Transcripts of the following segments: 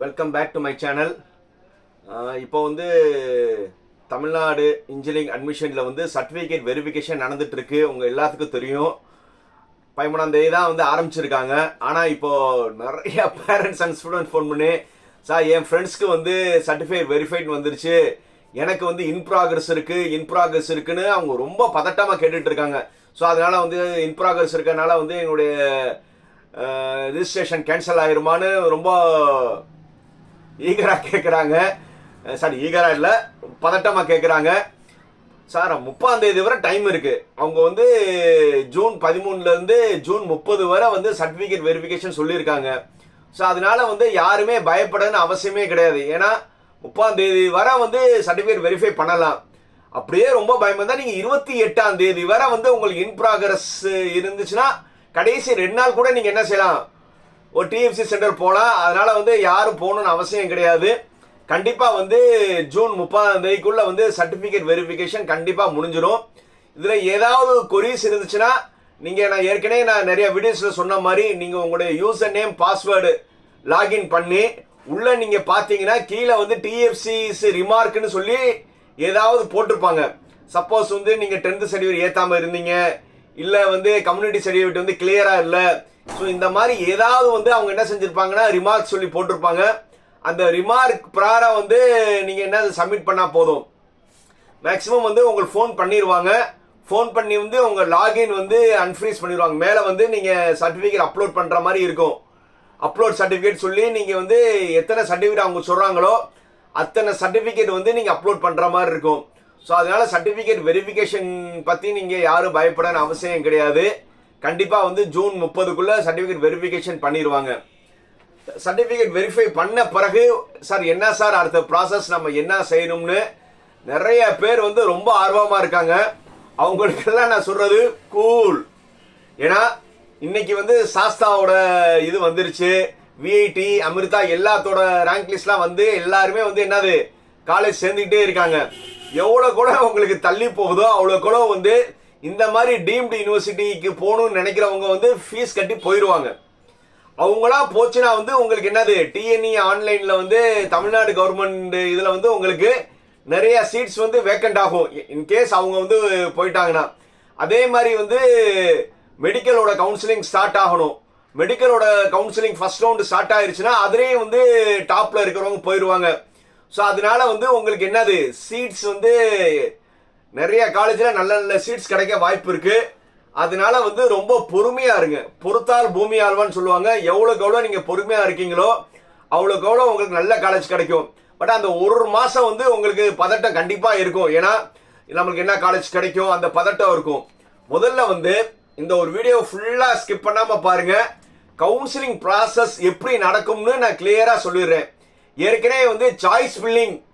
Welcome back to my channel இப்போ வந்து Tamil Nadu engineering அட்மிஷனில் வந்து சர்டிஃபிகேட் வெரிஃபிகேஷன் நடந்துட்டுருக்கு. உங்கள் எல்லாத்துக்கும் தெரியும். பதிமூணாம் தேதி தான் வந்து ஆரம்பிச்சிருக்காங்க. ஆனால் இப்போது நிறைய பேரண்ட்ஸ் அண்ட் ஸ்டூடெண்ட் ஃபோன் பண்ணி சார் என் ஃப்ரெண்ட்ஸ்க்கு வந்து சர்டிஃபிகேட் வெரிஃபைட் வந்துருச்சு. எனக்கு வந்து இன் ப்ராக்ரஸ் இருக்குது இன் ப்ராக்ரஸ் இருக்குன்னு அவங்க ரொம்ப பதட்டமாக கேட்டுட்ருக்காங்க ஸோ அதனால் வந்து இன் ப்ராக்ரஸ் இருக்கறனால வந்து எங்களுடைய ரிஜிஸ்ட்ரேஷன் கேன்சல் ஆயிருமான்னு ரொம்ப ஈகராக கேட்குறாங்க சாரி ஈகரா இல்லை பதட்டமாக கேட்குறாங்க சார் முப்பாம் தேதி வரை டைம் இருக்கு. அவங்க வந்து ஜூன் பதிமூணுல இருந்து ஜூன் முப்பது வரை வந்து சர்டிஃபிகேட் வெரிஃபிகேஷன் சொல்லியிருக்காங்க. ஸோ அதனால வந்து யாருமே பயப்படணும்னு அவசியமே கிடையாது. ஏன்னா முப்பாம் தேதி வரை வந்து சர்டிஃபிகேட் வெரிஃபை பண்ணலாம். அப்படியே ரொம்ப பயமா இருந்தா நீங்க இருபத்தி எட்டாம் தேதி வரை வந்து உங்களுக்கு இன் ப்ராக்ரஸ் இருந்துச்சுன்னா கடைசி ரெண்டு நாள் கூட நீங்க என்ன செய்யலாம்? ஒரு டிஎஃப்சி சென்டர் போகலாம் அதனால் வந்து யாரும் போகணும்னு அவசியம் கிடையாது. கண்டிப்பாக வந்து ஜூன் முப்பதாம் தேதிக்குள்ளே வந்து சர்டிஃபிகேட் வெரிஃபிகேஷன் கண்டிப்பாக முடிஞ்சிடும் இதில் ஏதாவது கொரிஸ் இருந்துச்சுன்னா நீங்கள் நான் ஏற்கனவே நான் நிறைய வீடியோஸில் சொன்ன மாதிரி நீங்கள் உங்களுடைய யூசர் நேம் பாஸ்வேர்டு லாகின் பண்ணி உள்ளே நீங்கள் பார்த்தீங்கன்னா கீழே வந்து டிஎஃப்சிஸ் ரிமார்க்னு சொல்லி ஏதாவது போட்டிருப்பாங்க. சப்போஸ் வந்து நீங்கள் டென்த்து சர்டிஃபிகேட் ஏற்றாமல் இருந்தீங்க. இல்லை வந்து கம்யூனிட்டி சர்டிஃபிகேட் வந்து கிளியராக இல்லை. ஸோ இந்த மாதிரி ஏதாவது வந்து அவங்க என்ன செஞ்சுருப்பாங்கன்னா ரிமார்க் சொல்லி போட்டிருப்பாங்க. அந்த ரிமார்க் ப்ராரம் வந்து நீங்கள் என்ன சப்மிட் பண்ணால் போதும். மேக்ஸிமம் வந்து உங்களுக்கு ஃபோன் பண்ணிடுவாங்க ஃபோன் பண்ணி வந்து உங்கள் லாகின் வந்து அன்ஃப்ரீஸ் பண்ணிடுவாங்க மேலே வந்து நீங்கள் சர்டிஃபிகேட் அப்லோட் பண்ணுற மாதிரி இருக்கும். அப்லோட் சர்டிஃபிகேட் சொல்லி நீங்கள் வந்து எத்தனை சர்டிஃபிகேட் அவங்க சொல்கிறாங்களோ அத்தனை சர்டிஃபிகேட் வந்து நீங்கள் அப்லோட் பண்ணுற மாதிரி இருக்கும். ஸோ அதனால் சர்டிஃபிகேட் வெரிஃபிகேஷன் பற்றி நீங்கள் யாரும் பயப்படன்னு அவசியம் கிடையாது. கண்டிப்பாக வந்து ஜூன் முப்பதுக்குள்ளே சர்டிஃபிகேட் வெரிஃபிகேஷன் பண்ணிடுவாங்க சர்டிஃபிகேட் வெரிஃபை பண்ண பிறகு சார் என்ன சார் அடுத்த ப்ராசஸ் நம்ம என்ன செய்யணும்னு? நிறைய பேர் வந்து ரொம்ப ஆர்வமாக இருக்காங்க. அவங்களுக்கெல்லாம் நான் சொல்கிறது கூல் ஏன்னா இன்னைக்கு வந்து சாஸ்தாவோட இது வந்துருச்சு. விஐடி அமிர்தா எல்லாத்தோட ரேங்க் லிஸ்ட்லாம் வந்து எல்லாருமே வந்து என்னது? காலேஜ் சேர்ந்துக்கிட்டே இருக்காங்க. எவ்வளோ கூட உங்களுக்கு தள்ளி போகுதோ அவ்வளோ கூட வந்து இந்த மாதிரி டீம்டு யூனிவர்சிட்டிக்கு போகணும்னு நினைக்கிறவங்க வந்து ஃபீஸ் கட்டி போயிடுவாங்க அவங்களா போச்சுன்னா வந்து உங்களுக்கு என்னது? டிஎன்இ ஆன்லைனில் வந்து தமிழ்நாடு கவர்மெண்ட் இதில் வந்து உங்களுக்கு நிறைய சீட்ஸ் வந்து வேக்கண்ட் ஆகும். இன்கேஸ் அவங்க வந்து போயிட்டாங்கன்னா. அதே மாதிரி வந்து மெடிக்கலோட கவுன்சிலிங் ஸ்டார்ட் ஆகணும். மெடிக்கலோட கவுன்சிலிங் ஃபர்ஸ்ட் ரவுண்டு ஸ்டார்ட் ஆயிருச்சுன்னா அதுலேயும் வந்து டாப்பில் இருக்கிறவங்க போயிடுவாங்க ஸோ அதனால வந்து உங்களுக்கு என்னது? சீட்ஸ் வந்து நிறைய காலேஜில் நல்ல நல்ல சீட்ஸ் கிடைக்க வாய்ப்பு இருக்கு. அதனால வந்து ரொம்ப பொறுமையா இருங்க. பொறுத்தால் பூமி ஆழ்வான்னு சொல்லுவாங்க. எவ்வளோக்கு எவ்வளோ நீங்க பொறுமையா இருக்கீங்களோ அவ்வளோக்கு எவ்வளோ உங்களுக்கு நல்ல காலேஜ் கிடைக்கும். பட் அந்த ஒரு மாசம் வந்து உங்களுக்கு பதட்டம் கண்டிப்பா இருக்கும். ஏன்னா நம்மளுக்கு என்ன காலேஜ் கிடைக்கும்? அந்த பதட்டம் இருக்கும். முதல்ல வந்து இந்த ஒரு வீடியோ ஃபுல்லா ஸ்கிப் பண்ணாம பாருங்க. கவுன்சிலிங் ப்ராசஸ் எப்படி நடக்கும்னு நான் கிளியரா சொல்லிடுறேன். ஏற்கனவே வந்து சாய்ஸ் ஃபில்லிங்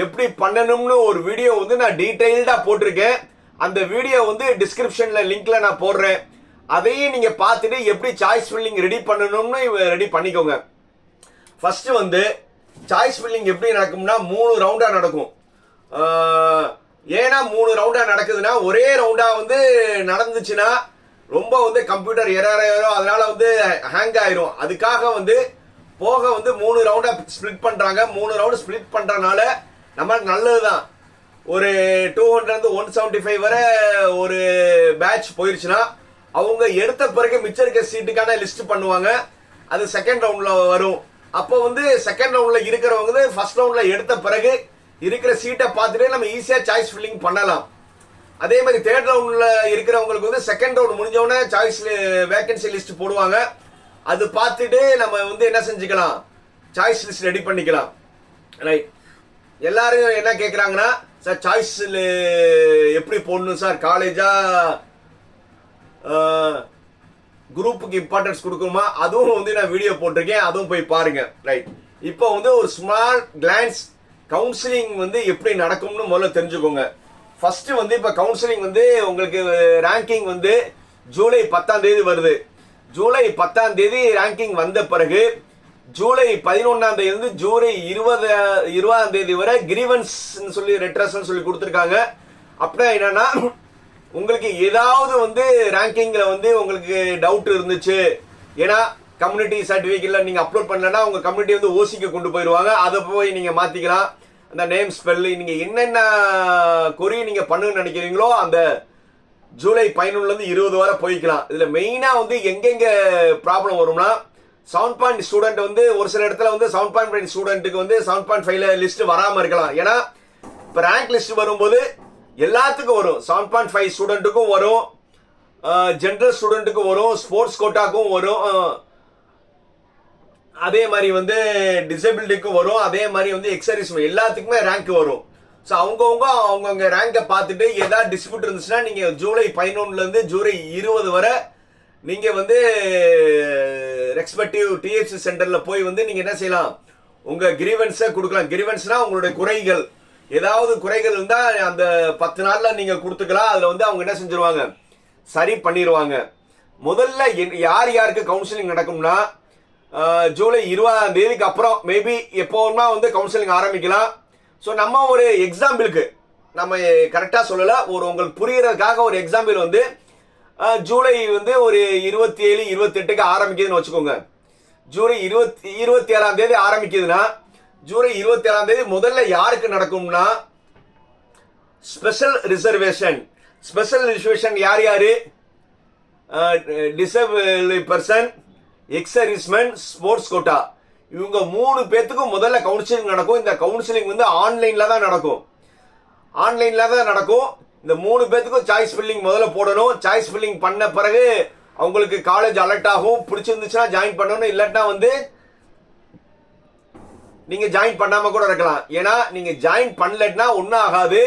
எப்படி பண்ணணும்னு ஒரு வீடியோ வந்து நான் டீட்டெயில்டாக போட்டிருக்கேன். அந்த வீடியோ வந்து டிஸ்கிரிப்ஷனில் லிங்க்கில் நான் போடுறேன். அதையும் நீங்கள் பார்த்துட்டு எப்படி சாய்ஸ் ஃபில்லிங் ரெடி பண்ணணும்னு ரெடி பண்ணிக்கோங்க. ஃபஸ்ட்டு வந்து சாய்ஸ் ஃபில்லிங் எப்படி நடக்கும்னா மூணு ரவுண்டாக நடக்கும். ஏன்னா மூணு ரவுண்டாக நடக்குதுன்னா ஒரே ரவுண்டாக வந்து நடந்துச்சுன்னா ரொம்ப வந்து கம்ப்யூட்டர் எரர் ஆயிரும். அதனால வந்து ஹேங் ஆயிரும். அதுக்காக வந்து போக வந்து மூணு ரவுண்டாக ஸ்ப்ளிட் பண்ணுறாங்க மூணு ரவுண்ட் ஸ்ப்ளிட் பண்ணுறனால நமக்கு நல்லதுதான். ஒரு two hundred one seventy five வரை ஒரு பேட்ச் போயிருச்சுன்னா அவங்க எடுத்த பிறகு மிச்சம் இருக்க சீட்டுக்கான லிஸ்ட் பண்ணுவாங்க. அது செகண்ட் ரவுண்ட்ல வரும். அப்போ வந்து செகண்ட் ரவுண்ட்ல இருக்கிறவங்க ஃபர்ஸ்ட் ரவுண்ட்ல எடுத்த பிறகு இருக்கிற சீட்டை பார்த்துட்டு நம்ம ஈஸியாக சாய்ஸ் ஃபில்லிங் பண்ணலாம். அதே மாதிரி தேர்ட் ரவுண்டில் இருக்கிறவங்களுக்கு வந்து செகண்ட் ரவுண்ட் முடிஞ்சவொடனே சாய்ஸ் வேகன்சி லிஸ்ட் போடுவாங்க. அது பார்த்துட்டு நம்ம வந்து என்ன செஞ்சுக்கலாம்? சாய்ஸ் லிஸ்ட் ரெடி பண்ணிக்கலாம். ரைட் எல்லாரும் என்ன கேட்குறாங்கன்னா சார் சாய்ஸில் எப்படி போடணும் சார்? காலேஜா குரூப்புக்கு இம்பார்ட்டன்ஸ் கொடுக்கணுமா? அதுவும் வந்து நான் வீடியோ போட்டிருக்கேன். அதுவும் போய் பாருங்க. ரைட் இப்போ வந்து ஒரு ஸ்மால் கிளான்ஸ் கவுன்சிலிங் வந்து எப்படி நடக்கும்னு முதல்ல தெரிஞ்சுக்கோங்க. ஃபஸ்ட்டு வந்து இப்போ கவுன்சிலிங் வந்து உங்களுக்கு ரேங்கிங் வந்து ஜூலை பத்தாம் தேதி வருது. ஜூலை பத்தாம் தேதி ரேங்கிங் வந்த பிறகு ஜூலை பதினொன்னாம் தேதி இருந்து ஜூலை இருபது இருபதாம் தேதி வரை கிரீவன்ஸ் சொல்லி ரெட்ரஸ் சொல்லி கொடுத்துருக்காங்க. அப்படின்னா என்னன்னா உங்களுக்கு ஏதாவது வந்து ரேங்கிங்கில் வந்து உங்களுக்கு டவுட் இருந்துச்சு. ஏன்னா கம்யூனிட்டி சர்டிஃபிகேட்ல நீங்க அப்லோட் பண்ணலன்னா உங்க கம்யூனிட்டி வந்து ஓசிக்கு கொண்டு போயிடுவாங்க அதை போய் நீங்க மாத்திக்கலாம். அந்த நேம் ஸ்பெல்லு நீங்க என்னென்ன கொரி நீங்க பண்ணுன்னு நினைக்கிறீங்களோ அந்த ஜூலை பதினொன்னுல இருந்து இருபது வரை போய்க்கலாம். இதுல மெயினா வந்து எங்கெங்க ப்ராப்ளம் வரும்னா செவன் பாயிண்ட் ஸ்டூடெண்ட் வந்து ஒரு சில இடத்துல வந்து செவன் பாயிண்ட் ஃபைவ் ஸ்டூடெண்ட்டுக்கு வந்து செவன் பாயிண்ட் ஃபைவ்ல லிஸ்ட் வராமல் இருக்கலாம். ஏன்னா இப்போ ரேங்க் லிஸ்ட் வரும்போது எல்லாத்துக்கும் வரும். செவன் பாயிண்ட் ஃபைவ் ஸ்டூடெண்ட்டுக்கும் வரும். ஜென்ரல் ஸ்டூடெண்ட்டுக்கும் வரும். ஸ்போர்ட்ஸ் கோட்டாக்கும் வரும். அதே மாதிரி வந்து டிசபிலிட்டிக்கும் வரும். அதே மாதிரி வந்து எக்ஸர்வீஸ் எல்லாத்துக்குமே ரேங்க் வரும். ஸோ அவங்கவுங்க அவங்கவுங்க ரேங்கை பார்த்துட்டு ஏதாவது டிஸ்பியூட் இருந்துச்சுன்னா நீங்கள் ஜூலை பதினொன்றுலேருந்து ஜூலை இருபது வரை நீங்கள் வந்து ரெக்ஸ்பெக்டிவ் டிஎஃப்சி சென்டரில் போய் வந்து நீங்கள் என்ன செய்யலாம்? உங்கள் கிரீவன்ஸை கொடுக்கலாம். கிரீவன்ஸ்னால் உங்களுடைய குறைகள். ஏதாவது குறைகள் இருந்தால் அந்த பத்து நாளில் நீங்கள் கொடுத்துக்கலாம். அதில் வந்து அவங்க என்ன செஞ்சுருவாங்க? சரி பண்ணிடுவாங்க முதல்ல என்- யார் யாருக்கு கவுன்சிலிங் நடக்கும்னா ஜூலை இருபதாம் தேதிக்கு அப்புறம் மேபி எப்போவுமா வந்து கவுன்சிலிங் ஆரம்பிக்கலாம். ஸோ நம்ம ஒரு எக்ஸாம்பிளுக்கு நம்ம கரெக்டாக சொல்லலை. ஒரு உங்களுக்கு புரிகிறதுக்காக ஒரு எக்ஸாம்பிள் வந்து ஜூலை வந்து ஒரு இருபத்தி ஏழு இருபத்தெட்டுக்கு ஆரம்பிக்குதுன்னு வச்சுக்கோங்க. ஜூலை இருபத்தி இருபத்தி ஏழாம் தேதி ஆரம்பிக்குதுன்னா ஜூலை இருபத்தி ஏழாம் தேதி முதல்ல யாருக்கு நடக்கும்னா ஸ்பெஷல் ரிசர்வேஷன் ஸ்பெஷல் ரிசர்வேஷன் யார் யார்? Disable person ex serviceman sports quota இவங்க மூணு பேர்த்துக்கும் முதல்ல கவுன்சிலிங் நடக்கும். இந்த கவுன்சிலிங் வந்து ஆன்லைனில் தான் நடக்கும். ஆன்லைனில் தான் நடக்கும். இந்த மூணு பேத்துக்கும் சாய்ஸ் ஃபில்லிங் முதல்ல போடணும். சாய்ஸ் ஃபில்லிங் பண்ண பிறகு அவங்களுக்கு காலேஜ் அலர்ட் ஆகும். பிடிச்சிருந்துச்சுன்னா ஜாயின் பண்ணணும். இல்லாட்டினா வந்து நீங்க ஜாயின் பண்ணாம கூட இருக்கலாம். ஏன்னா நீங்க ஜாயின் பண்ணலன்னா ஒன்றும் ஆகாது.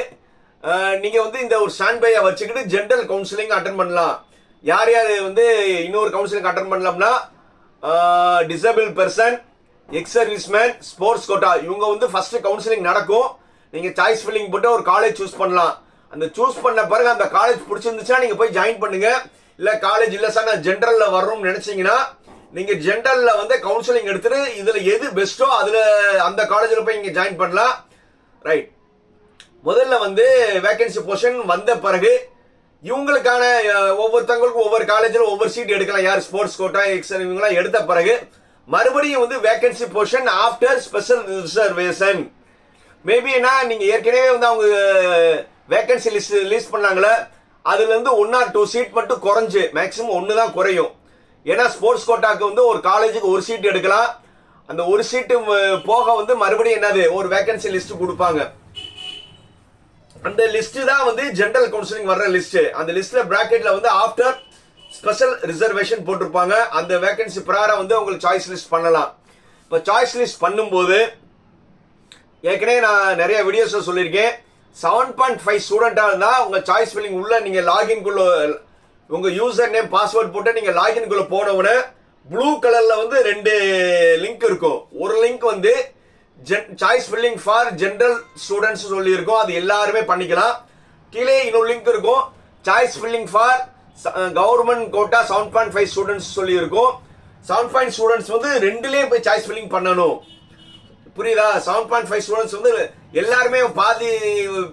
நீங்க வந்து இந்த ஒரு ஸ்டாண்ட் பையை வச்சுக்கிட்டு ஜென்ரல் கவுன்சிலிங் அட்டன் பண்ணலாம். யார் யார் வந்து இன்னொரு கவுன்சிலிங் அட்டன் பண்ணலாம்னா disable person ex serviceman sports quota இவங்க வந்து ஃபர்ஸ்ட் கவுன்சிலிங் நடக்கும். நீங்க சாய்ஸ் ஃபில்லிங் போட்டு ஒரு காலேஜ் சூஸ் பண்ணலாம். அந்த சூஸ் பண்ண பிறகு அந்த காலேஜ் பிடிச்சிருந்துச்சுன்னா நீங்க போய் ஜாயின் பண்ணுங்க. இல்ல காலேஜ் இல்ல சார் நான் ஜென்ரல்ல வரணும்னு நினைச்சீங்கன்னா நீங்க ஜென்ரல்ல வந்து கவுன்சிலிங் எடுத்துட்டு இதுல எது பெஸ்ட்டோ அதுல அந்த காலேஜ்ல போய் நீங்க ஜாயின் பண்ணலாம். ரைட் முதல்ல வந்து வேகன்சி பொசிஷன் வந்த பிறகு இவங்களுக்கான ஒவ்வொருத்தவங்களுக்கும் ஒவ்வொரு காலேஜில் ஒவ்வொரு சீட் எடுக்கலாம். யார் ஸ்போர்ட்ஸ் கோட்டா எக்ஸல் இவங்களாம் எடுத்த பிறகு மறுபடியும் வந்து vacancy position after special reservation maybe என்ன நீங்கள் ஏற்கனவே வந்து அவங்க வேகன்சி லிஸ்ட் ரிலீஸ் பண்ணாங்களே அதுல இருந்து ஒன் ஆர் டூ சீட் மட்டும் குறைஞ்சு மேக்ஸிமம் ஒன்று தான் குறையும். ஏன்னா ஸ்போர்ட்ஸ் கோட்டாக்கு வந்து ஒரு காலேஜுக்கு ஒரு சீட் எடுக்கலாம். அந்த ஒரு சீட்டு போக வந்து மறுபடியும் என்னது? ஒரு வேகன்சி லிஸ்ட் கொடுப்பாங்க. அந்த லிஸ்ட் தான் வந்து ஜென்ரல் கவுன்சிலிங் வர்ற லிஸ்ட் அந்த லிஸ்ட்ல பிராக்கெட்ல வந்து ஆஃப்டர் ஸ்பெஷல் ரிசர்வேஷன் போட்டிருப்பாங்க. அந்த வேகன்சி பிரகாரம் வந்து உங்களுக்கு சாய்ஸ் லிஸ்ட் பண்ணலாம். இப்போ சாய்ஸ் லிஸ்ட் பண்ணும்போது ஏற்கனவே நான் நிறைய வீடியோஸில் சொல்லியிருக்கேன். செவன் பாயிண்ட் ஃபைவ் ஸ்டூடெண்டாக இருந்தால் உங்கள் சாய்ஸ் ஃபில்லிங் உள்ளே நீங்கள் லாகின்குள்ளே உங்கள் யூசர் நேம் பாஸ்வேர்ட் போட்டு நீங்கள் லாகின்குள்ளே போன உடனே ப்ளூ கலரில் வந்து ரெண்டு லிங்க் இருக்கும். ஒரு லிங்க் வந்து gen choice filling for general students சொல்லியிருக்கோம். அது எல்லாருமே பண்ணிக்கலாம். கீழே இன்னொரு லிங்க் இருக்கும். Choice filling for government quota seven point five students சொல்லியிருக்கோம். செவன் பாயிண்ட் ஸ்டூடெண்ட்ஸ் வந்து ரெண்டுலேயும் போய் சாய்ஸ் ஃபில்லிங் பண்ணணும். புரியுதா? செவன் பாயிண்ட் ஃபைவ் ஸ்டூடெண்ட்ஸ் வந்து எல்லாருமே பாதி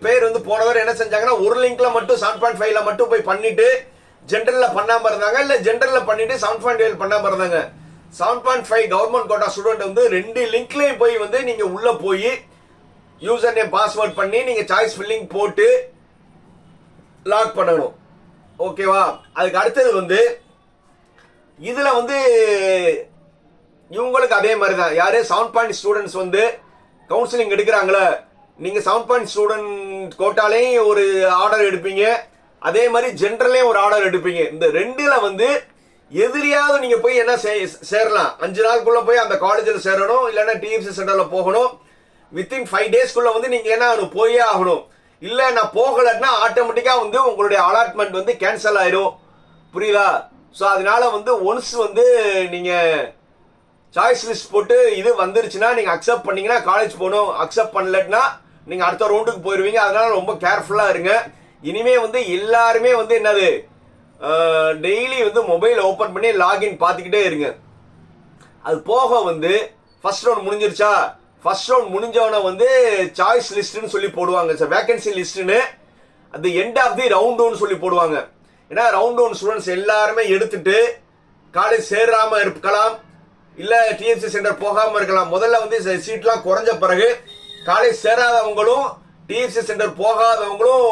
பேர் வந்து போனவர் என்ன செஞ்சாங்கன்னா ஒரு லிங்க்ல மட்டும் செவன் பாயிண்ட் ஃபைவ்ல மட்டும் போய் பண்ணிட்டு ஜென்ரல்ல பண்ணாம இருந்தாங்க. இல்ல ஜென்ரல்ல பண்ணிட்டு செவன் பாயிண்ட் ஃபைவ் பண்ணாம இருந்தாங்க. Seven point five government quota student வந்து ரெண்டு லிங்க்லயும் போய் வந்து நீங்க உள்ள போய் யூசர் நேம் பாஸ்வேர்ட் பண்ணி நீங்க சாய்ஸ் ஃபில்லிங் போட்டு லாக் பண்ணணும். ஓகேவா அதுக்கு அடுத்தது வந்து இதுல வந்து இவங்களுக்கு அதே மாதிரி தான் யாரு? செவன் பாயிண்ட் ஸ்டூடெண்ட்ஸ் வந்து கவுன்சிலிங் எடுக்கிறாங்களே. நீங்க செவன் பாயிண்ட் ஸ்டூடெண்ட் கோட்டாலையும் ஒரு ஆர்டர் எடுப்பீங்க. அதே மாதிரி ஜென்ரலையும் ஒரு ஆர்டர் எடுப்பீங்க. இந்த ரெண்டுல வந்து எதிரியாவது நீங்க போய் என்ன சேரலாம். அஞ்சு நாளுக்குள்ள போய் அந்த காலேஜில் சேரணும். இல்லைன்னா டிஎஃப்சி சென்டர்ல போகணும். வித்தின் ஃபைவ் டேஸ்க்குள்ள வந்து நீங்க என்ன ஆகணும்? போயே ஆகணும். இல்ல நான் போகலைன்னா ஆட்டோமேட்டிக்கா வந்து உங்களுடைய அலாட்மெண்ட் வந்து கேன்சல் ஆயிடும் புரியுதா? ஸோ அதனால வந்து ஒன்ஸ் வந்து நீங்க சாய்ஸ் லிஸ்ட் போட்டு இது வந்துருச்சுன்னா நீங்கள் அக்செப்ட் பண்ணீங்கன்னா காலேஜ் போகணும். அக்செப்ட் பண்ணலன்னா நீங்கள் அடுத்த ரவுண்டுக்கு போயிடுவீங்க அதனால ரொம்ப கேர்ஃபுல்லாக இருங்க. இனிமே வந்து எல்லாருமே வந்து என்னது? டெய்லி வந்து மொபைல் ஓப்பன் பண்ணி லாகின் பார்த்துக்கிட்டே இருங்க. அது போக வந்து ஃபர்ஸ்ட் ரவுண்ட் முடிஞ்சிருச்சா? ஃபர்ஸ்ட் ரவுண்ட் முடிஞ்சவன வந்து சாய்ஸ் லிஸ்ட்டுன்னு சொல்லி போடுவாங்க சார் வேகன்சி லிஸ்ட்டுன்னு அது எண்ட் ஆஃப் தி ரவுண்ட் சொல்லி போடுவாங்க. ஏன்னா ரவுண்ட் ஒன் ஸ்டூடெண்ட்ஸ் எல்லாருமே எடுத்துட்டு காலேஜ் சேராமல் இருக்கலாம். இல்ல டிஎம்சி சென்டர் போகாம இருக்கலாம். முதல்ல வந்து சீட்லாம் குறைஞ்ச பிறகு காலேஜ் சேராதவங்களும் டிஎம்சி சென்டர் போகாதவங்களும்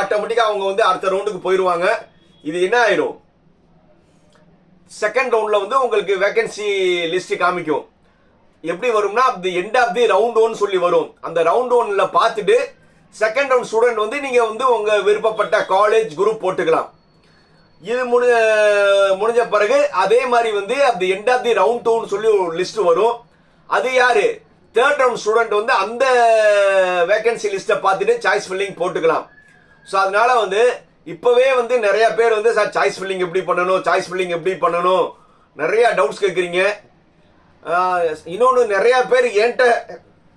ஆட்டோமேட்டிக்கா அவங்க வந்து அடுத்த ரவுண்டுக்கு போயிடுவாங்க இது என்ன ஆயிடும்? செகண்ட் ரவுண்ட்ல வந்து உங்களுக்கு வேகன்சி லிஸ்ட் காமிக்கும். எப்படி வரும்னா the end of the round one சொல்லி வரும். அந்த ரவுண்ட் ஒன்ல பார்த்துட்டு செகண்ட் ரவுண்ட் ஸ்டூடெண்ட் வந்து நீங்க வந்து உங்க விருப்பப்பட்ட காலேஜ் குரூப் போட்டுக்கலாம். இது முடி முடிஞ்ச பிறகு அதே மாதிரி வந்து அந்த எண்ட் ஆஃப் தி ரவுண்ட் டூன்னு சொல்லி ஒரு லிஸ்ட் வரும். அது யாரு? தேர்ட் ரவுண்ட் ஸ்டூடெண்ட் வந்து அந்த வேகன்சி லிஸ்ட்டை பார்த்துட்டு சாய்ஸ் ஃபில்லிங் போட்டுக்கலாம். ஸோ அதனால வந்து இப்போவே வந்து நிறைய பேர் வந்து சார் சாய்ஸ் ஃபில்லிங் எப்படி பண்ணணும்? சாய்ஸ் ஃபில்லிங் எப்படி பண்ணணும்? நிறைய டவுட்ஸ் கேட்குறீங்க இன்னொன்று நிறைய பேர் என்கிட்ட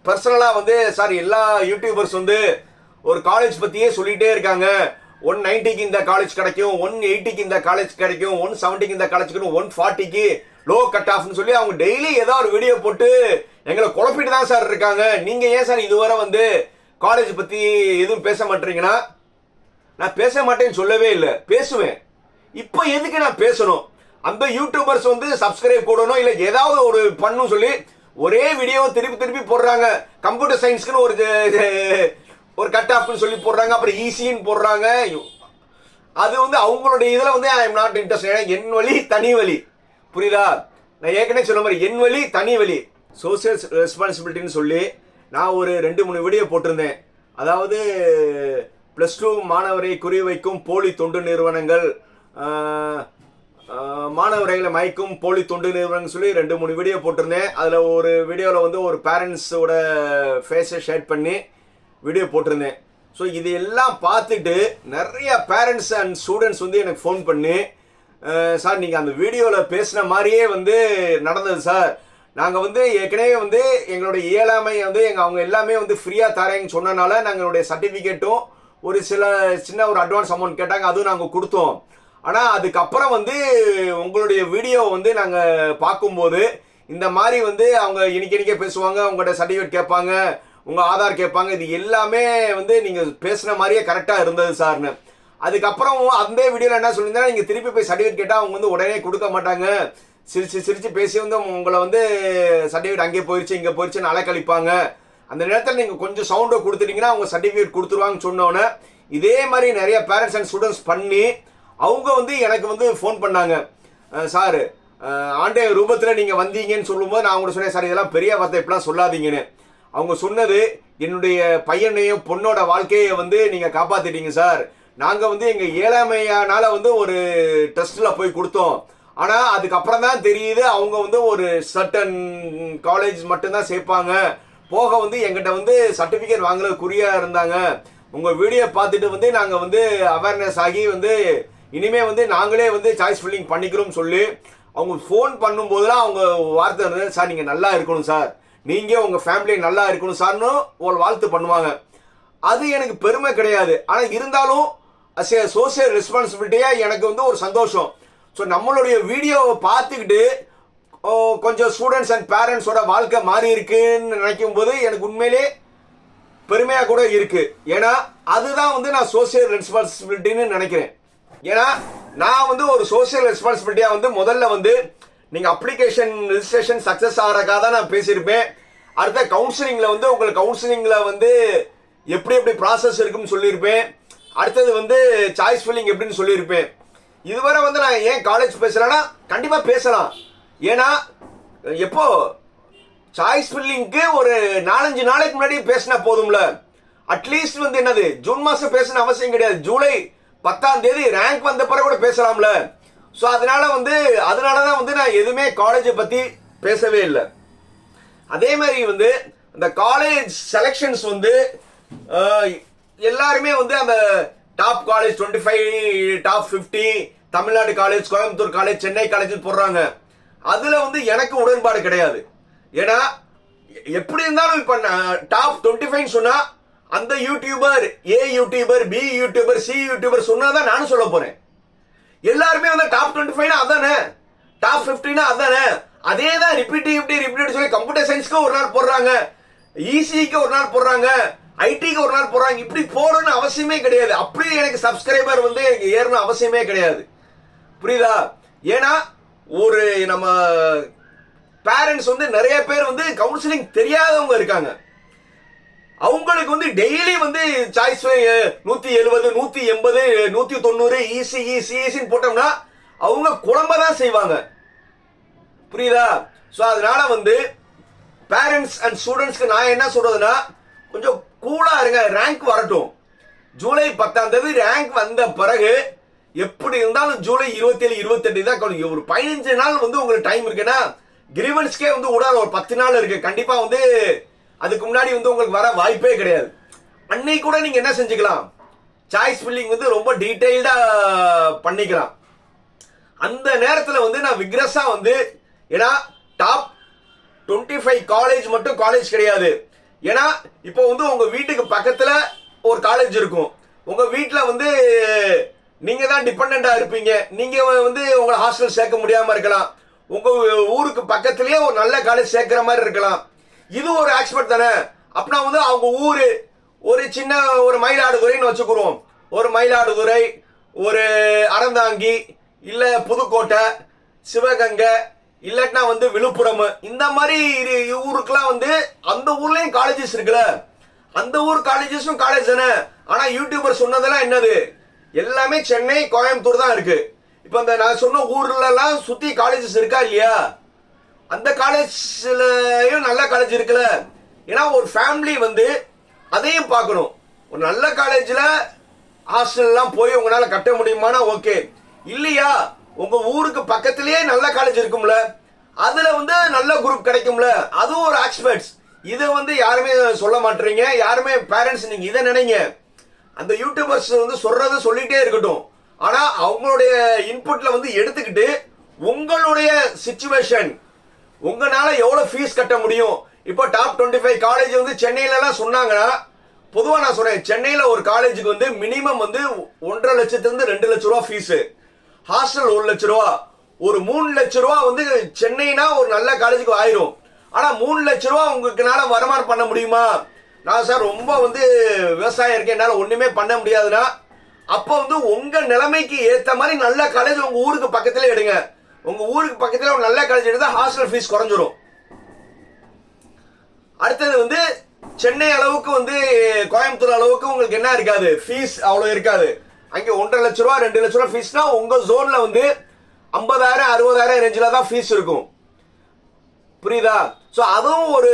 பர்சனலாக வந்து சார் எல்லா யூடியூபர்ஸ் வந்து ஒரு காலேஜ் பற்றியே சொல்லிகிட்டே இருக்காங்க. ஒன் நைன்ட்டிக்கு இந்த காலேஜ் கிடைக்கும் ஒன் எயிட்டிக்கு இந்த காலேஜ் கிடைக்கும் ஒன் செவன்ட்டிக்கு இந்த காலேஜ் கிடைக்கும் ஒன் ஃபார்ட்டிக்கு லோ கட் ஆஃப்னு சொல்லி அவங்க டெய்லி ஏதோ ஒரு வீடியோ போட்டு எங்களை குழப்பிட்டு தான் சார் இருக்காங்க. நீங்கள் ஏன் சார் இதுவரை வந்து காலேஜ் பற்றி எதுவும் பேச மாட்டீங்கன்னா? நான் பேச மாட்டேன்னு சொல்லவே இல்லை. பேசுவேன். இப்போ எதுக்கு நான் பேசணும்? அந்த யூடியூபர்ஸ் வந்து சப்ஸ்கிரைப் போடணும் இல்லை ஏதாவது ஒரு பண்ணும் சொல்லி ஒரே வீடியோ திருப்பி திருப்பி போடுறாங்க. கம்ப்யூட்டர் சயின்ஸ்க்குன்னு ஒரு ஒரு கட் ஆஃப்னு சொல்லி போடுறாங்க அப்புறம் ஈஸின்னு போடுறாங்க. அது வந்து அவங்களுடைய இதில் வந்து ஐ எம் நாட் இன்ட்ரெஸ்ட் என் வழி தனி வழி. புரியுதா? நான் ஏற்கனவே சொன்ன மாதிரி என் வழி தனி வழி. சோசியல் ரெஸ்பான்சிபிலிட்டின்னு சொல்லி நான் ஒரு ரெண்டு மூணு வீடியோ போட்டிருந்தேன். அதாவது ப்ளஸ் டூ மாணவரை குறிவைக்கும் போலி தொண்டு நிறுவனங்கள் மாணவர்களை மயக்கும் போலி தொண்டு நிறுவனங்கள் சொல்லி ரெண்டு மூணு வீடியோ போட்டிருந்தேன். அதில் ஒரு வீடியோவில் வந்து ஒரு பேரண்ட்ஸோட ஃபேஸை ஷேர் பண்ணி வீடியோ போட்டிருந்தேன். ஸோ இது எல்லாம் பார்த்துட்டு நிறைய பேரண்ட்ஸ் அண்ட் ஸ்டூடெண்ட்ஸ் வந்து எனக்கு ஃபோன் பண்ணி சார் நீங்கள் அந்த வீடியோவில் பேசின மாதிரியே வந்து நடந்தது சார். நாங்கள் வந்து ஏற்கனவே வந்து எங்களுடைய இயலாமை வந்து எங்கள் அவங்க எல்லாமே வந்து ஃப்ரீயாக தரேன்னு சொன்னனால நாங்களுடைய சர்டிஃபிகேட்டும் ஒரு சில சின்ன ஒரு அட்வான்ஸ் அமௌண்ட் கேட்டாங்க அதுவும் நாங்கள் கொடுத்தோம். ஆனால் அதுக்கப்புறம் வந்து உங்களுடைய வீடியோ வந்து நாங்கள் பார்க்கும்போது இந்த மாதிரி வந்து அவங்க இன்னைக்கு இன்றைக்கே பேசுவாங்க உங்கள்கிட்ட சர்டிஃபிகேட் கேட்பாங்க உங்கள் ஆதார் கேட்பாங்க. இது எல்லாமே வந்து நீங்கள் பேசுன மாதிரியே கரெக்டாக இருந்தது சார்னு. அதுக்கப்புறம் அந்த வீடியோவில் என்ன சொல்லியிருந்தா நீங்கள் திருப்பி போய் சர்டிஃபிகேட் கேட்டால் அவங்க வந்து உடனே கொடுக்க மாட்டாங்க. சிரிச்சு சிரித்து பேசி வந்து உங்களை வந்து சர்டிஃபிகேட் அங்கே போயிடுச்சு இங்கே போயிடுச்சுன்னு அலைக்கழிப்பாங்க. அந்த நேரத்தில் நீங்கள் கொஞ்சம் சவுண்டை கொடுத்துட்டீங்கன்னா அவங்க சர்டிஃபிகேட் கொடுத்துருவாங்கன்னு சொன்னோன்னே இதே மாதிரி நிறைய பேரண்ட்ஸ் அண்ட் ஸ்டூடெண்ட்ஸ் பண்ணி அவங்க வந்து எனக்கு வந்து ஃபோன் பண்ணாங்க. சார் ஆண்டே ரூபத்தில் நீங்கள் வந்தீங்கன்னு சொல்லும்போது நான் உங்களுக்கு சொன்னேன் சார் இதெல்லாம் பெரிய வார்த்தை இப்படிலாம் சொல்லாதீங்கன்னு. அவங்க சொன்னது என்னுடைய பையனையும் பொண்ணோட வாழ்க்கையை வந்து நீங்கள் காப்பாற்றிட்டீங்க சார். நாங்கள் வந்து எங்கள் ஏழாமையானால வந்து ஒரு டெஸ்ட்டில் போய் கொடுத்தோம். ஆனால் அதுக்கப்புறம் தான் தெரியுது அவங்க வந்து ஒரு சர்டன் காலேஜ் மட்டும்தான் சேர்ப்பாங்க. போக வந்து எங்கிட்ட வந்து சர்டிஃபிகேட் வாங்குறது இருந்தாங்க. உங்கள் வீடியோ பார்த்துட்டு வந்து நாங்கள் வந்து அவேர்னஸ் ஆகி வந்து இனிமே வந்து நாங்களே வந்து சாய்ஸ் ஃபில்லிங் பண்ணிக்கிறோம் சொல்லி அவங்க ஃபோன் பண்ணும்போதெல்லாம் அவங்க வார்த்தை இருந்தது சார் நீங்கள் நல்லா இருக்கணும் சார். நீங்கள் உங்கள் ஃபேமிலி நல்லா இருக்கணும் சார்னு ஒரு வாழ்த்து பண்ணுவாங்க. அது எனக்கு பெருமை கிடையாது. ஆனால் இருந்தாலும் சோசியல் ரெஸ்பான்சிபிலிட்டியாக எனக்கு வந்து ஒரு சந்தோஷம். ஸோ நம்மளுடைய வீடியோவை பார்த்துக்கிட்டு கொஞ்சம் ஸ்டூடெண்ட்ஸ் அண்ட் பேரண்ட்ஸோட வாழ்க்கை மாறி இருக்குன்னு நினைக்கும் போது எனக்கு உண்மையிலே பெருமையாக கூட இருக்கு. ஏன்னா அதுதான் வந்து நான் சோசியல் ரெஸ்பான்சிபிலிட்டின்னு நினைக்கிறேன். ஏன்னா நான் வந்து ஒரு சோசியல் ரெஸ்பான்சிபிலிட்டியாக வந்து முதல்ல வந்து நீங்க அப்ளிகேஷன் ரிஜிஸ்ட்ரேஷன் சக்சஸ் ஆகிறக்காக தான் நான் பேசியிருப்பேன். அடுத்த கவுன்சிலிங்ல வந்து உங்களுக்கு கவுன்சிலிங்ல வந்து எப்படி எப்படி ப்ராசஸ் இருக்குன்னு சொல்லியிருப்பேன். அடுத்தது வந்து சாய்ஸ் ஃபில்லிங் எப்படின்னு சொல்லியிருப்பேன். இதுவரை வந்து நான் ஏன் காலேஜ் பேசலைன்னா கண்டிப்பா பேசலாம். ஏன்னா எப்போ? சாய்ஸ் ஃபில்லிங்க்கு ஒரு நாலஞ்சு நாளைக்கு முன்னாடி பேசினா போதும்ல. அட்லீஸ்ட் வந்து என்னது ஜூன் மாசம் பேசணும் அவசியம் கிடையாது. ஜூலை பத்தாம் தேதி ரேங்க் வந்த பிறகு கூட பேசலாம்ல. ஸோ அதனால வந்து அதனால தான் வந்து நான் எதுவுமே காலேஜை பற்றி பேசவே இல்லை. அதே மாதிரி வந்து அந்த காலேஜ் செலெக்ஷன்ஸ் வந்து எல்லாருமே வந்து அந்த top college twenty five top fifty Tamil Nadu college Coimbatore college Chennai college போடுறாங்க. அதில் வந்து எனக்கு உடன்பாடு கிடையாது. ஏன்னா எப்படி இருந்தாலும் இப்போ டாப் டுவெண்ட்டி ஃபைவ் சொன்னால் அந்த YouTuber A YouTuber B YouTuber C YouTuber சொன்னால் தான் நானும் சொல்ல போகிறேன் எல்லாருமே வந்து டாப் டுவெண்ட்டி ஃபைவ்னா அதானே? டாப் ஃபிஃப்டினா அதானே? அதே தான் ரிப்பீட் ரிப்பீட் ரிப்பீட் சொல்லி கம்ப்யூட்டர் சயின்ஸ்க்கு ஒரு நாள் போடுறாங்க. இசிக்கு ஒரு நாள் போடுறாங்க. ஐடிக்கு ஒரு நாள் போடுறாங்க. இப்படி போடணும்னு அவசியமே கிடையாது. அப்படி எனக்கு சப்ஸ்கிரைபர் வந்து எனக்கு ஏறணும் அவசியமே கிடையாது. புரியுதா? ஏன்னா ஒரு நம்ம பேரண்ட்ஸ் வந்து நிறைய பேர் வந்து கவுன்சிலிங் தெரியாதவங்க இருக்காங்க. அவங்களுக்கு வந்து டெய்லி வந்து சாய்ஸ் நூத்தி எழுபது நூத்தி எண்பது நூத்தி தொண்ணூறு ஈசி ஈசி ஈசின்னு போட்டோம்னா அவங்க குழம்ப தான் செய்வாங்க. புரியுதா? ஸோ அதனால வந்து பேரண்ட்ஸ் அண்ட் ஸ்டூடெண்ட்ஸ்க்கு நான் என்ன சொல்றதுன்னா கொஞ்சம் கூலா இருங்க. ரேங்க் வரட்டும். ஜூலை பத்தாம் தேதி ரேங்க் வந்த பிறகு எப்படி இருந்தாலும் ஜூலை இருபத்தேழு இருபத்தெட்டு தான் ஒரு பதினஞ்சு நாள் வந்து உங்களுக்கு டைம் இருக்குன்னா கிரிவன்ஸ்க்கே வந்து விடாத ஒரு பத்து நாள் இருக்கு. கண்டிப்பா வந்து அதுக்கு முன்னாடி வந்து உங்களுக்கு வர வாய்ப்பே கிடையாது. அன்னைக்கு கூட நீங்க என்ன செஞ்சுக்கலாம்? சாய்ஸ் ஃபில்லிங் வந்து ரொம்ப டீட்டெயில்டா பண்ணிக்கலாம். அந்த நேரத்தில் வந்து நான் விக்ரஸா வந்து ஏன்னா டாப் 25 ஃபைவ் காலேஜ் மட்டும் காலேஜ் கிடையாது. ஏன்னா இப்போ வந்து உங்க வீட்டுக்கு பக்கத்துல ஒரு காலேஜ் இருக்கும். உங்க வீட்டில் வந்து நீங்க தான் டிபெண்டா இருப்பீங்க. நீங்க வந்து உங்களை ஹாஸ்டல் சேர்க்க முடியாம இருக்கலாம். உங்க ஊருக்கு பக்கத்துலயே ஒரு நல்ல காலேஜ் சேர்க்கிற மாதிரி இருக்கலாம். இது ஒரு ஆக்ஸ்பர்ட் தானே? அப்படின்னா வந்து அவங்க ஊரு ஒரு சின்ன ஒரு மயிலாடுதுறைன்னு வச்சுக்கிறோம் ஒரு மயிலாடுதுறை ஒரு அறந்தாங்கி இல்ல புதுக்கோட்டை சிவகங்கை இல்லாட்டினா வந்து விழுப்புரம். இந்த மாதிரி ஊருக்குலாம் வந்து அந்த ஊர்லயும் காலேஜஸ் இருக்குல்ல? அந்த ஊர் காலேஜஸும் காலேஜ் தானே? ஆனா யூடியூபர் சொன்னதெல்லாம் என்னது? எல்லாமே சென்னை கோயம்புத்தூர் தான் இருக்கு. இப்போ இந்த நான் சொன்ன ஊர்ல எல்லாம் சுத்தி காலேஜஸ் இருக்கா இல்லையா? அந்த காலேஜ்லயும் நல்ல காலேஜ் இருக்குல்ல. ஏன்னா ஒரு ஃபேமிலி வந்து அதையும் பார்க்கணும். ஒரு நல்ல காலேஜில் ஹாஸ்டல்லாம் போய் உங்களால் கட்ட முடியுமானா ஓகே இல்லையா உங்கள் ஊருக்கு பக்கத்துலேயே நல்ல காலேஜ் இருக்கும்ல. அதில் வந்து நல்ல குரூப் கிடைக்கும்ல. அதுவும் ஒரு ஆக்ஸ்பர்ட்ஸ் இதை வந்து யாருமே சொல்ல மாட்டீங்க யாருமே பேரண்ட்ஸ் நீங்கள் இதை நினைங்க. அந்த யூடியூபர்ஸ் வந்து சொல்கிறத சொல்லிகிட்டே இருக்கட்டும். ஆனால் அவங்களுடைய இன்புட்டில் வந்து எடுத்துக்கிட்டு உங்களுடைய சுச்சுவேஷன் உங்களால எவ்வளவு ஃபீஸ் கட்ட முடியும்? இப்போ டாப் 25 ஃபைவ் காலேஜ் வந்து சென்னையிலலாம் சொன்னாங்கன்னா பொதுவாக நான் சொல்றேன் சென்னையில் ஒரு காலேஜுக்கு வந்து மினிமம் வந்து ஒன்றரை லட்சத்துலேருந்து ரெண்டு லட்ச ரூபா ஃபீஸு ஹாஸ்டல் ஒரு லட்ச ரூபா. ஒரு மூணு லட்ச ரூபா வந்து சென்னைனா ஒரு நல்ல காலேஜுக்கு ஆயிரும். ஆனால் மூணு லட்ச ரூபா உங்களுக்குனால வருமானம் பண்ண முடியுமா? நான் சார் ரொம்ப வந்து விவசாயம் இருக்கேன். என்னால் ஒன்றுமே பண்ண முடியாதுன்னா அப்போ வந்து உங்கள் நிலைமைக்கு ஏற்ற மாதிரி நல்ல காலேஜ் உங்கள் ஊருக்கு பக்கத்துல எடுங்க. உங்க ஊருக்கு பக்கத்துல ஒரு நல்ல காலேஜ் எடுத்தா ஹாஸ்டல் ஃபீஸ் குறைஞ்சிரும். அடுத்தது வந்து சென்னை அளவுக்கு வந்து கோயம்புத்தூர் அளவுக்கு உங்களுக்கு என்ன இருக்காது? ஃபீஸ் அவ்வளவு இருக்காது. அங்க ஒன்றரை லட்ச ரூபா ரெண்டு லட்ச ரூபா ஃபீஸ்னா உங்க ஜோன்ல வந்து ஐம்பதாயிரம் அறுபதாயிரம் ரேஞ்சில தான் ஃபீஸ் இருக்கும். புரியுதா? ஸோ அதுவும் ஒரு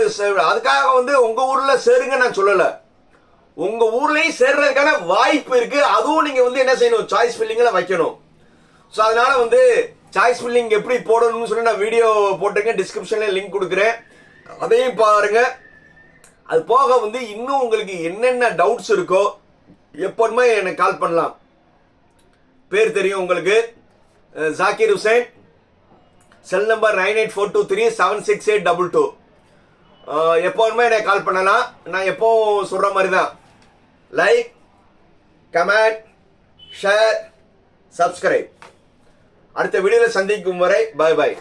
அதுக்காக வந்து உங்க ஊர்ல சேருங்க நான் சொல்லல. உங்க ஊர்லயும் சேர்றதுக்கான வாய்ப்பு இருக்கு. அதுவும் நீங்க வந்து என்ன செய்யணும்? சாய்ஸ் ஃபில்லிங்ல வைக்கணும். ஸோ அதனால வந்து சாய்ஸ் ஃபில்லிங் எப்படி போடணும்னு சொல்லி நான் வீடியோ போட்டிருக்கேன். டிஸ்கிரிப்ஷன்ல லிங்க் கொடுக்குறேன். அதையும் பாருங்க. அது போக வந்து இன்னும் உங்களுக்கு என்னென்ன டவுட்ஸ் இருக்கோ எப்போதுமே எனக்கு கால் பண்ணலாம். பேர் தெரியும் உங்களுக்கு. Zakir Hussain cell number nine eight four two three seven six eight double two எப்போதுமே எனக்கு கால் பண்ணலாம். நான் எப்போவும் சொல்கிற மாதிரி தான் லைக் கமெண்ட் ஷேர் சப்ஸ்கிரைப் அடுத்த வீடியோவில் சந்திக்கும் வரை பாய் பாய்